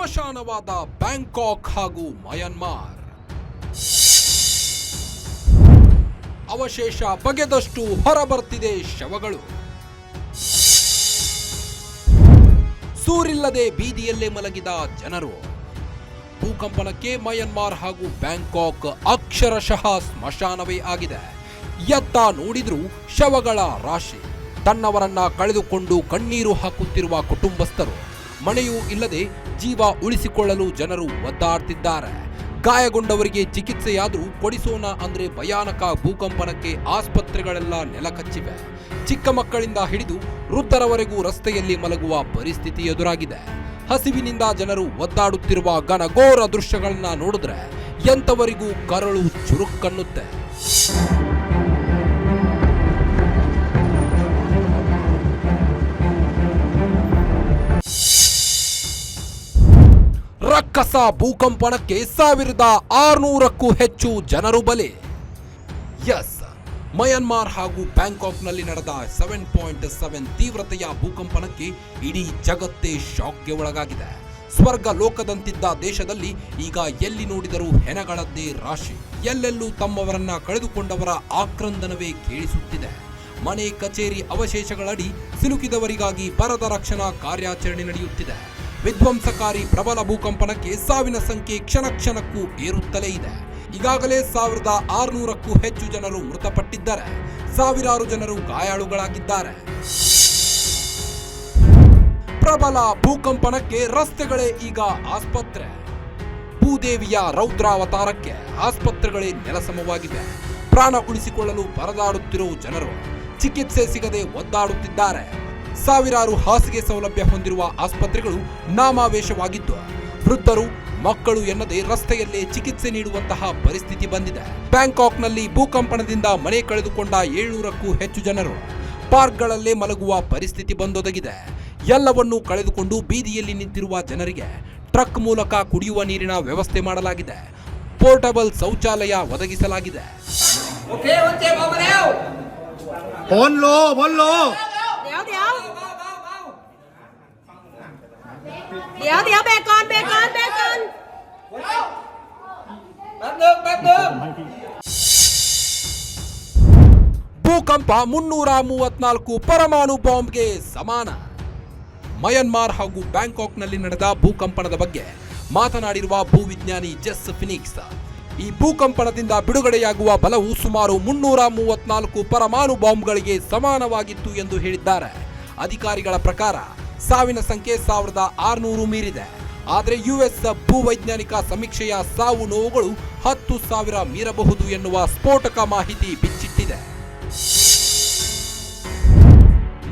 ಸ್ಮಶಾನವಾದ Bangkok ಹಾಗೂ ಮಯನ್ಮಾರ್. ಅವಶೇಷ ಬಗೆದಷ್ಟು ಹೊರಬರ್ತಿದೆ ಶವಗಳು. ಸೂರಿಲ್ಲದೆ ಬೀದಿಯಲ್ಲೇ ಮಲಗಿದ ಜನರು. ಭೂಕಂಪನಕ್ಕೆ ಮಯನ್ಮಾರ್ ಹಾಗೂ ಬ್ಯಾಂಕಾಕ್ ಅಕ್ಷರಶಃ ಸ್ಮಶಾನವೇ ಆಗಿದೆ. ಎತ್ತ ನೋಡಿದ್ರೂ ಶವಗಳ ರಾಶಿ. ತನ್ನವರನ್ನ ಕಳೆದುಕೊಂಡು ಕಣ್ಣೀರು ಹಾಕುತ್ತಿರುವ ಕುಟುಂಬಸ್ಥರು. ಮನೆಯೂ ಇಲ್ಲದೆ ಜೀವ ಉಳಿಸಿಕೊಳ್ಳಲು ಜನರು ಒದ್ದಾಡ್ತಿದ್ದಾರೆ. ಗಾಯಗೊಂಡವರಿಗೆ ಚಿಕಿತ್ಸೆಯಾದರೂ ಕೊಡಿಸೋಣ ಅಂದ್ರೆ ಭಯಾನಕ ಭೂಕಂಪನಕ್ಕೆ ಆಸ್ಪತ್ರೆಗಳೆಲ್ಲ ನೆಲಕಚ್ಚಿವೆ ಚಿಕ್ಕ ಮಕ್ಕಳಿಂದ ಹಿಡಿದು ವೃದ್ಧರವರೆಗೂ ರಸ್ತೆಯಲ್ಲಿ ಮಲಗುವ ಪರಿಸ್ಥಿತಿ ಎದುರಾಗಿದೆ. ಹಸಿವಿನಿಂದ ಜನರು ಒದ್ದಾಡುತ್ತಿರುವ ಘನಘೋರ ದೃಶ್ಯಗಳನ್ನ ನೋಡಿದ್ರೆ ಎಂಥವರಿಗೂ ಕರಳು ಚುರುಕ್ಕನ್ನುತ್ತೆ ರಕ್ಕಸ ಭೂಕಂಪನಕ್ಕೆ ಸಾವಿರದ ಆರುನೂರಕ್ಕೂ ಹೆಚ್ಚು ಜನರು ಬಲಿ. ಎಸ್, ಮಯನ್ಮಾರ್ ಹಾಗೂ ಬ್ಯಾಂಕಾಕ್ನಲ್ಲಿ ನಡೆದ ಸೆವೆನ್ ಪಾಯಿಂಟ್ ಸೆವೆನ್ ತೀವ್ರತೆಯ ಭೂಕಂಪನಕ್ಕೆ ಇಡೀ ಜಗತ್ತೇ ಶಾಕ್ಗೆ ಒಳಗಾಗಿದೆ. ಸ್ವರ್ಗ ಲೋಕದಂತಿದ್ದ ದೇಶದಲ್ಲಿ ಈಗ ಎಲ್ಲಿ ನೋಡಿದರೂ ಹೆನಗಳದ್ದೇ ರಾಶಿ. ಎಲ್ಲೆಲ್ಲೂ ತಮ್ಮವರನ್ನ ಕಳೆದುಕೊಂಡವರ ಆಕ್ರಂದನವೇ ಕೇಳಿಸುತ್ತಿದೆ. ಮನೆ ಕಚೇರಿ ಅವಶೇಷಗಳಡಿ ಸಿಲುಕಿದವರಿಗಾಗಿ ಪರದ ರಕ್ಷಣಾ ಕಾರ್ಯಾಚರಣೆ ನಡೆಯುತ್ತಿದೆ. ವಿಧ್ವಂಸಕಾರಿ ಪ್ರಬಲ ಭೂಕಂಪನಕ್ಕೆ ಸಾವಿನ ಸಂಖ್ಯೆ ಕ್ಷಣ ಕ್ಷಣಕ್ಕೂ ಏರುತ್ತಲೇ ಇದೆ. ಈಗಾಗಲೇ ಸಾವಿರದ ಆರುನೂರಕ್ಕೂ ಹೆಚ್ಚು ಜನರು ಮೃತಪಟ್ಟಿದ್ದಾರೆ. ಸಾವಿರಾರು ಜನರು ಗಾಯಾಳುಗಳಾಗಿದ್ದಾರೆ. ಪ್ರಬಲ ಭೂಕಂಪನಕ್ಕೆ ರಸ್ತೆಗಳೇ ಈಗ ಆಸ್ಪತ್ರೆ. ಭೂದೇವಿಯ ರೌದ್ರಾವತಾರಕ್ಕೆ ಆಸ್ಪತ್ರೆಗಳೇ ನೆಲಸಮವಾಗಿದೆ. ಪ್ರಾಣ ಉಳಿಸಿಕೊಳ್ಳಲು ಪರದಾಡುತ್ತಿರುವ ಜನರು ಚಿಕಿತ್ಸೆ ಸಿಗದೆ ಒದ್ದಾಡುತ್ತಿದ್ದಾರೆ. ಸಾವಿರಾರು ಹಾಸಿಗೆ ಸೌಲಭ್ಯ ಹೊಂದಿರುವ ಆಸ್ಪತ್ರೆಗಳು ನಾಮಾವೇಶವಾಗಿದ್ದು ವೃದ್ಧರು ಮಕ್ಕಳು ಎನ್ನದೆ ರಸ್ತೆಯಲ್ಲೇ ಚಿಕಿತ್ಸೆ ನೀಡುವಂತಹ ಪರಿಸ್ಥಿತಿ ಬಂದಿದೆ. ಬ್ಯಾಂಕಾಕ್ನಲ್ಲಿ ಭೂಕಂಪನದಿಂದ ಮನೆ ಕಳೆದುಕೊಂಡ ಏಳ್ನೂರಕ್ಕೂ ಹೆಚ್ಚು ಜನರು ಪಾರ್ಕ್ಗಳಲ್ಲೇ ಮಲಗುವ ಪರಿಸ್ಥಿತಿ ಬಂದೊದಗಿದೆ. ಎಲ್ಲವನ್ನೂ ಕಳೆದುಕೊಂಡು ಬೀದಿಯಲ್ಲಿ ನಿಂತಿರುವ ಜನರಿಗೆ ಟ್ರಕ್ ಮೂಲಕ ಕುಡಿಯುವ ನೀರಿನ ವ್ಯವಸ್ಥೆ ಮಾಡಲಾಗಿದೆ. ಪೋರ್ಟಬಲ್ ಶೌಚಾಲಯ ಒದಗಿಸಲಾಗಿದೆ. เดี๋ยวเดี๋ยวเบรกก่อนเบรกก่อนเบรกก่อน แป๊บหนึงแป๊บหนึง ಭೂಕಂಪ ಮುನ್ನೂರ ಮೂವತ್ನಾಲ್ಕು ಪರಮಾಣು ಬಾಂಬ್ಗೆ ಸಮಾನ ಮಯನ್ಮಾರ್ ಹಾಗೂ ಬ್ಯಾಂಕಾಕ್ನಲ್ಲಿ ನಡೆದ ಭೂಕಂಪನದ ಬಗ್ಗೆ ಮಾತನಾಡಿರುವ ಭೂವಿಜ್ಞಾನಿ ಜೆಸ್ ಫಿನಿಕ್ಸ್ ಈ ಭೂಕಂಪನದಿಂದ ಬಿಡುಗಡೆಯಾಗುವ ಬಲವು ಸುಮಾರು ಮುನ್ನೂರ ಮೂವತ್ನಾಲ್ಕು ಪರಮಾಣು ಬಾಂಬ್ಗಳಿಗೆ ಸಮಾನವಾಗಿತ್ತು ಎಂದು ಹೇಳಿದ್ದಾರೆ ಅಧಿಕಾರಿಗಳ ಪ್ರಕಾರ ಸಾವಿನ ಸಂಖ್ಯೆ ಸಾವಿರದ ಆರುನೂರು ಮೀರಿದೆ. ಆದರೆ ಯುಎಸ್ ಭೂವೈಜ್ಞಾನಿಕ ಸಮೀಕ್ಷೆಯ ಸಾವು ನೋವುಗಳು ಹತ್ತು ಸಾವಿರ ಮೀರಬಹುದು ಎನ್ನುವ ಸ್ಫೋಟಕ ಮಾಹಿತಿ ಬಿಚ್ಚಿಟ್ಟಿದೆ.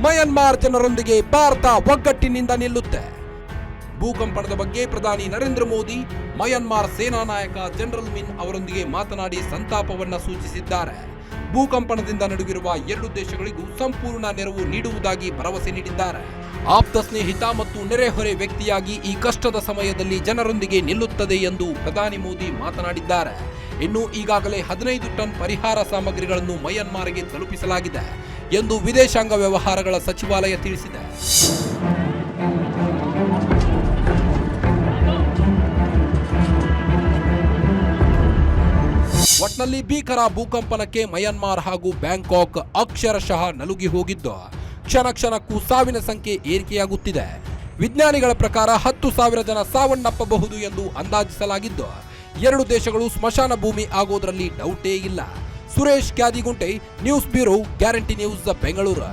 ಮಯನ್ಮಾರ್ ಜನರೊಂದಿಗೆ ಭಾರತ ಒಗ್ಗಟ್ಟಿನಿಂದ ನಿಲ್ಲುತ್ತೆ. ಭೂಕಂಪನದ ಬಗ್ಗೆ ಪ್ರಧಾನಿ ನರೇಂದ್ರ ಮೋದಿ ಮಯನ್ಮಾರ್ ಸೇನಾ ನಾಯಕ ಜನರಲ್ ಮಿನ್ ಅವರೊಂದಿಗೆ ಮಾತನಾಡಿ ಸಂತಾಪವನ್ನ ಸೂಚಿಸಿದ್ದಾರೆ. ಭೂಕಂಪನದಿಂದ ನಡುಗಿರುವ ಎರಡು ದೇಶಗಳಿಗೂ ಸಂಪೂರ್ಣ ನೆರವು ನೀಡುವುದಾಗಿ ಭರವಸೆ ನೀಡಿದ್ದಾರೆ. ಆಪ್ತ ಸ್ನೇಹಿತ ಮತ್ತು ನೆರೆಹೊರೆ ವ್ಯಕ್ತಿಯಾಗಿ ಈ ಕಷ್ಟದ ಸಮಯದಲ್ಲಿ ಜನರೊಂದಿಗೆ ನಿಲ್ಲುತ್ತದೆ ಎಂದು ಪ್ರಧಾನಿ ಮೋದಿ ಮಾತನಾಡಿದ್ದಾರೆ. ಇನ್ನು ಈಗಾಗಲೇ ಹದಿನೈದು ಟನ್ ಪರಿಹಾರ ಸಾಮಗ್ರಿಗಳನ್ನು ಮಯನ್ಮಾರ್ಗೆ ತಲುಪಿಸಲಾಗಿದೆ ಎಂದು ವಿದೇಶಾಂಗ ವ್ಯವಹಾರಗಳ ಸಚಿವಾಲಯ ತಿಳಿಸಿದೆ. ಒಟ್ನಲ್ಲಿ ಭೀಕರ ಭೂಕಂಪನಕ್ಕೆ ಮಯನ್ಮಾರ್ ಹಾಗೂ ಬ್ಯಾಂಕಾಕ್ ಅಕ್ಷರಶಃ ನಲುಗಿ ಹೋಗಿದ್ದು. ಕ್ಷಣ ಕ್ಷಣಕ್ಕೂ ಸಾವಿನ ಸಂಖ್ಯೆ ಏರಿಕೆಯಾಗುತ್ತಿದೆ. ವಿಜ್ಞಾನಿಗಳ ಪ್ರಕಾರ ಹತ್ತು ಸಾವಿರ ಜನ ಸಾವನ್ನಪ್ಪಬಹುದು ಎಂದು ಅಂದಾಜಿಸಲಾಗಿದ್ದು, ಎರಡು ದೇಶಗಳು ಸ್ಮಶಾನ ಭೂಮಿ ಆಗೋದ್ರಲ್ಲಿ ಡೌಟೇ ಇಲ್ಲ. Suresh Kyadigunte, news bureau, guarantee news, Bengaluru.